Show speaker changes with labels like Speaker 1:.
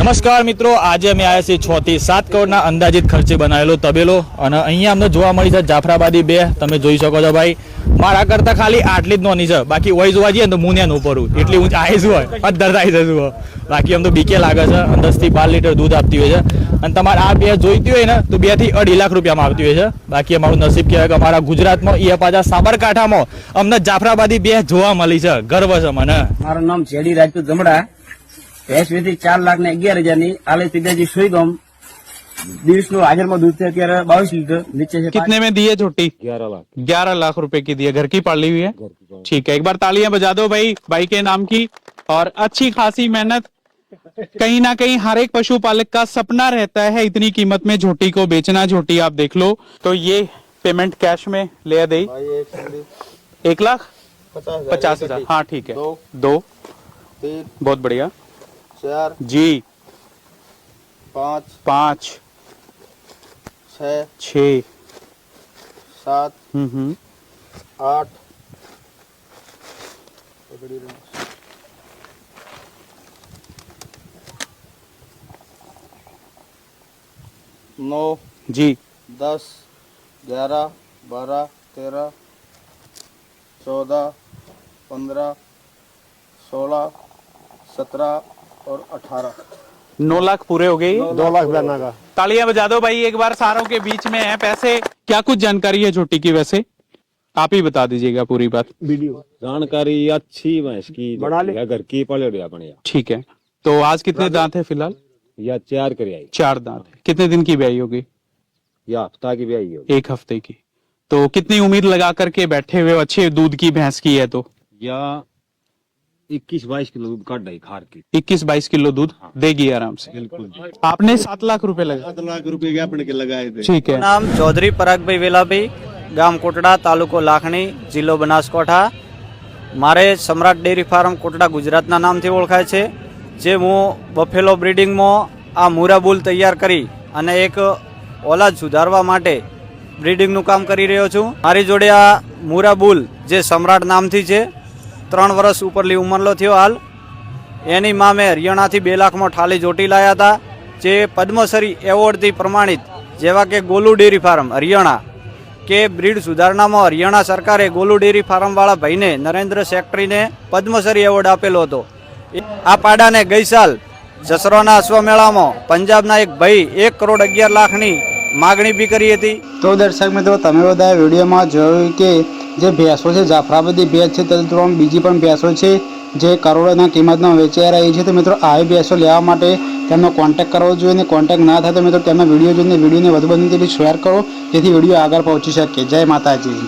Speaker 1: નમસ્કાર મિત્રો, આજે અમે આવ્યા છીએ છ થી સાત કરોડના અંદાજિત ખર્ચે બનાવેલો તબેલો અને અહીંયા અમને જોવા મળી છે જાફરાબાદી બે, તમે જોઈ શકો છો ભાઈ. મારા કરતા ખાલી આટલી જ નોની છે. બાકી વય જોવા જઈએ તો હું ઉપર એટલી ઊંચ આઈસ હોય? અધર થાય છે જુઓ બાકી આમ તો બીકે લાગે છે દસથી બાર લીટર દૂધ આપતી હોય છે. અને તમારે આ બે જોઈતી હોય ને, તો બેથી અઢી લાખ રૂપિયામાં આવતી હોય છે. બાકી અમારું નસીબ કહેવાય કે અમારા ગુજરાતમાં એ પાછા સાબરકાંઠામાં અમને જાફરાબાદી બે જોવા મળી છે. ગર્વ છે મને.
Speaker 2: મારું નામ જેડી રાજપૂત ગમડા ભેંસ વેચી ચાર લાખ ને અગિયાર હજાર ની આલે પિતાજી સુઈગમ દિવસનું હાજરમાં દૂધ છે અત્યારે બાવીસ લીટર નીચે છે
Speaker 3: कितने में दिए छोटी
Speaker 4: ग्यारह लाख
Speaker 3: ग्यारह लाख रुपए की दिए घर की पाली हुई है
Speaker 4: घर की गाय।
Speaker 3: ठीक है एक बार तालियां बजा दो भाई भाई के नाम की और अच्छी खासी मेहनत कहीं ना कहीं हर एक पशुपालक का सपना रहता है इतनी कीमत में झोटी को बेचना झोटी आप देख लो तो ये पेमेंट कैश में ले दे एक लाख पचास हजार हाँ ठीक है
Speaker 5: दो।
Speaker 3: दो
Speaker 5: तीन
Speaker 3: बहुत बढ़िया
Speaker 5: चार
Speaker 3: जी।
Speaker 5: पाँच
Speaker 3: पाँच।
Speaker 5: छ
Speaker 3: छ।
Speaker 5: सात
Speaker 3: हम्म हम्म।
Speaker 5: आठ। नौ
Speaker 3: जी।
Speaker 5: दस ग्यारह बारह तेरह चौदह पंद्रह सोलह सत्रह और अठारह।
Speaker 3: नौ लाख पूरे हो गए।
Speaker 4: दो लाख बयाना का।
Speaker 3: तालियाँ बजा दो भाई एक बार सारों के बीच में है पैसे। क्या कुछ जानकारी है छोटी की वैसे? आप ही बता दीजिएगा पूरी बात।
Speaker 4: वीडियो। जानकारी अच्छी भैंस की।
Speaker 5: बना ले।
Speaker 4: घर की पले अपन या
Speaker 3: ठीक है। तो आज कितने दांत है फ़िलहाल?
Speaker 4: या चार कर आई।
Speaker 3: चार दांत है। कितने दिन की ब्याई होगी?
Speaker 4: या हफ़्ता की ब्याई होगी।
Speaker 3: एक हफ़्ते की। तो कितनी उम्मीद लगा करके बैठे हुए अच्छे दूध की भैंस की है तो?
Speaker 4: या इक्कीस बाईस किलो दूध काट रही खार की
Speaker 3: इक्कीस बाईस किलो दूध देगी आराम से
Speaker 4: बिल्कुल
Speaker 3: आपने सात लाख रुपए लगा
Speaker 4: सात लाख रुपए के अपने के लगाए थे
Speaker 3: ठीक है
Speaker 2: નામ ચૌધરી પરાગભાઈ વેલાભાઈ ગામ કોટડા તાલુકો લાખણી જિલ્લો બનાસકાંઠા મારે સમ્રાટ ડેરી ફાર્મ કોટડા ગુજરાતના નામથી ઓળખાય છે જે હું બફેલો બ્રીડિંગમાં આ મુરા બુલ તૈયાર કરી અને એક ઓલાદ સુધારવા માટે બ્રીડિંગનું કામ કરી રહ્યો છું મારી જોડે આ મુરા બુલ જે સમ્રાટ નામથી છે ત્રણ વર્ષ ઉપરલી ઉંમરનો થયો હાલ. એની મામે હરિયાણાથી બે લાખમાં ઠાલી જોટી લાયા હતા. જે પદ્મશ્રી એવોર્ડથી પ્રમાણિત જેવા કે ગોલુ ડેરી ફાર્મ, હરિયાણા કે બ્રીડ સુધારણામાં હરિયાણા સરકારે ગોલુ ડેરી ફાર્મવાળા ભાઈને નરેન્દ્ર સેક્ટરીને પદ્મશ્રી એવોર્ડ આપેલો હતો. આ પાડાને ગઈ સાલ જસરોના અશ્વમેળામાં પંજાબના એક ભાઈ એક કરોડ અગિયાર લાખની માગણી બી કરી હતી.
Speaker 6: તો દર્શક મિત્રો, તમે બધા વિડીયોમાં જોયું કે જે ભેંસો છે, જાફરાબાદી ભેંસ છે તે ત્રણ બીજી પણ ભેંસો છે, જે કરોડોના કિંમતમાં વેચાઈ રહી છે. તો મિત્રો, આવી ભેંસો લેવા માટે તેમનો કોન્ટેક્ટ કરવો જોઈએ અને કોન્ટેક્ટ ના થાય તો મિત્રો, તેમના વીડિયો જોઈને વિડીયોને વધુ બધું શેર કરો. જેથી વીડિયો આગળ પહોંચી શકે. જય માતાજી.